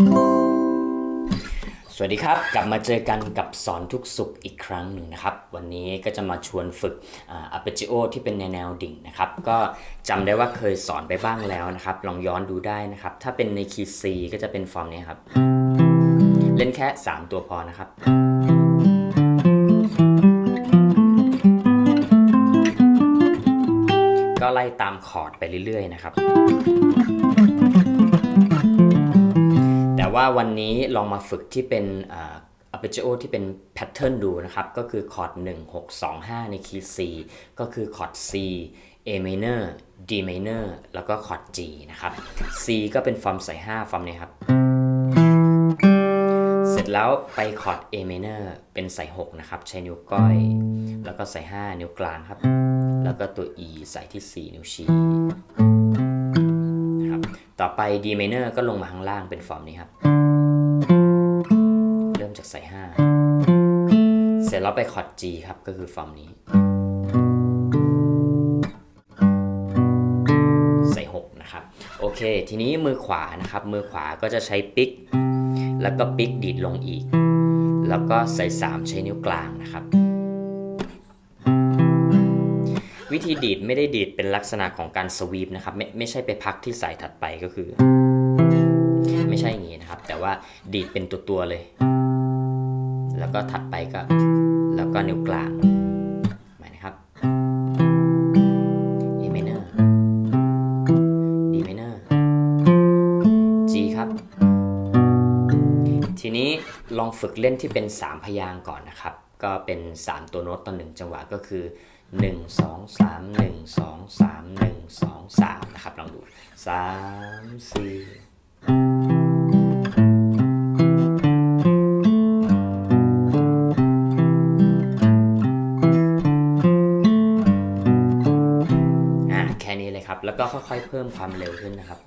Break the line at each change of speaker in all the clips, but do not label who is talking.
สวัสดีครับ กลับมาเจอกันกับสอนทุกสุขอีกครั้งหนึ่งนะครับ วันนี้ก็จะมาชวนฝึกอัปเปจิโอที่เป็นแนวดิ่งนะครับ ก็จำได้ว่าเคยสอนไปบ้างแล้วนะครับ ลองย้อนดูได้นะครับ ถ้าเป็นในคีย์ C ก็จะเป็นฟอร์มนี้ครับ เล่นแค่ 3 ตัวพอนะครับก็ไล่ตามคอร์ดไปเรื่อยๆนะครับ ว่าวันนี้ลองมาฝึกที่เป็นอัปเปโอที่เป็นแพทเทิร์นดูนะครับ ก็คือคอร์ด1 6 2 5 ในคีย์ C ก็คือคอร์ด C A minor D minor แล้วก็คอร์ด G นะครับ C ก็เป็นฟอร์มใส่5ฟอร์มนี้ครับ เสร็จแล้วไปคอร์ด A minor เป็นใส่6นะครับ ใช้นิ้วก้อย แล้วก็ใส่ 5 นิ้วกลางครับ แล้วก็ตัว E ใส่ที่ 4 นิ้วชี้ ต่อไป D minor ก็ลงมาข้างล่างเป็นฟอร์มนี้ครับ เริ่มจากใส่5เสร็จแล้วไปคอร์ด G ครับก็คือฟอร์มนี้ใส่6นะครับ โอเค ทีนี้มือขวานะครับ มือขวาก็จะใช้ปิก แล้วก็ปิกดีดลงอีก แล้วก็ใส่3ใช้นิ้วกลางนะครับ วิธีดีดไม่ได้ดีดเป็นลักษณะของการสวีปนะครับไม่ไม่ใช่ไปพักที่สายถัดไปก็คือ ไม่ใช่อย่างนี้นะครับ แต่ว่าดีดเป็นตัวตัวเลย แล้วก็ถัดไปก็ แล้วก็นิ้วกลางหมายนะครับ A minor D minor G ครับ ทีนี้ลองฝึกเล่นที่เป็น 3 พยางก่อนนะครับ ก็เป็น 3 ตัวโน้ตต่อ1จังหวะก็คือ 1 2 3 1 2 3 1 2 3 นะครับ ลองดู 3 4อ่าแค่นี้เลยครับ แล้วก็ค่อยๆเพิ่มความเร็วขึ้นนะครับ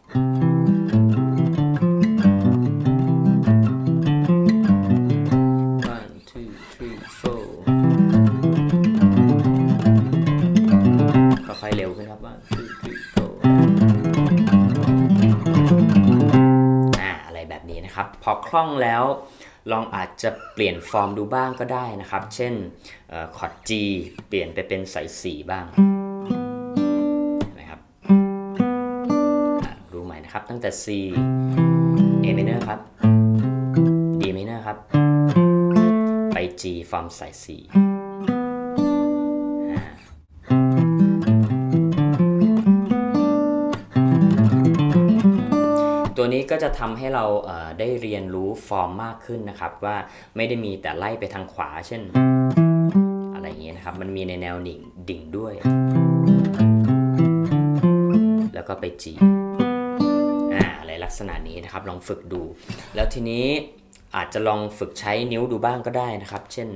ค่อยๆเร็วขึ้นครับ One, two, three, four อ่าอะไรแบบนี้นะครับ พอคล่องแล้วลองอาจจะเปลี่ยนฟอร์มดูบ้างก็ได้นะครับ เช่นคอร์ด G เปลี่ยนไปเป็นสายสีบ้างนะครับอะดูใหม่นะครับ ตั้งแต่ C A minor ครับ D minor ครับ ไป G ฟอร์มสาย C นี้ก็จะทำให้เราเได้เรียนรู้ฟอร์มมากขึ้นนะครับ ว่าไม่ได้มีแต่ไล่ไปทางขวา เช่น อะไรอย่างเงี้ยนะครับ มันมีในแนวดิ่งดิ่งด้วย แล้วก็ไปจีอ่าอะไรลักษณะนี้นะครับ ลองฝึกดู แล้วทีนี้อาจจะลองฝึกใช้นิ้วดูบ้างก็ได้นะครับ เช่น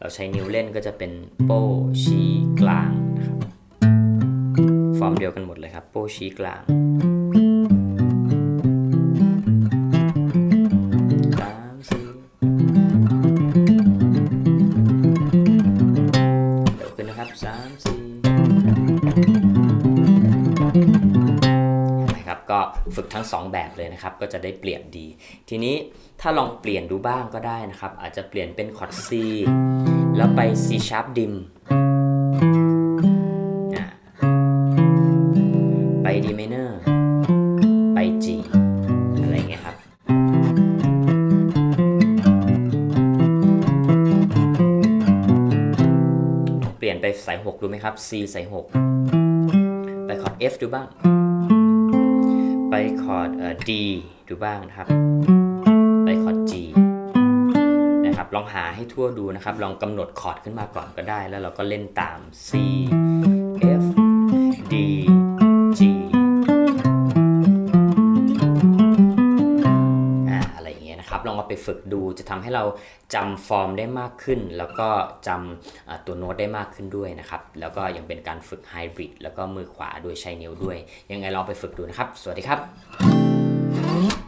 เราใช้นิ้วเล่นก็จะเป็นโป้ชี้กลางนะครับ ฟอร์มเดียวกันหมดเลยครับ โป้ชี้กลาง ก็ฝึกทั้ง 2 แบบเลยนะครับ ก็จะได้เปลี่ยนดี ทีนี้ถ้าลองเปลี่ยนดูบ้างก็ได้นะครับ อาจจะเปลี่ยนเป็นคอร์ด C แล้วไป C sharp dim ไป D minor ไป G อะไรเงี้ยครับ เปลี่ยนไปสาย6ดูไหมครับ C สาย6ไปคอร์ด F ดูบ้าง ไปคอร์ดเอ่อ D ดูบ้างนะครับ ไปคอร์ด G นะครับ ลองหาให้ทั่วดูนะครับ ลองกำหนดคอร์ดขึ้นมาก่อนก็ได้ แล้วเราก็เล่นตาม C องเงี้ยนะครับลองเอาไปฝึกดู จะทำให้เราจำฟอร์มได้มากขึ้น แล้วก็จำอ่าตัวโน้ตได้มากขึ้นด้วยนะครับ แล้วก็ยังเป็นการฝึกไฮบริดแล้วก็มือขวาโดยใช้นิ้วด้วย ยังไงลองไปฝึกดูนะครับ สวัสดีครับ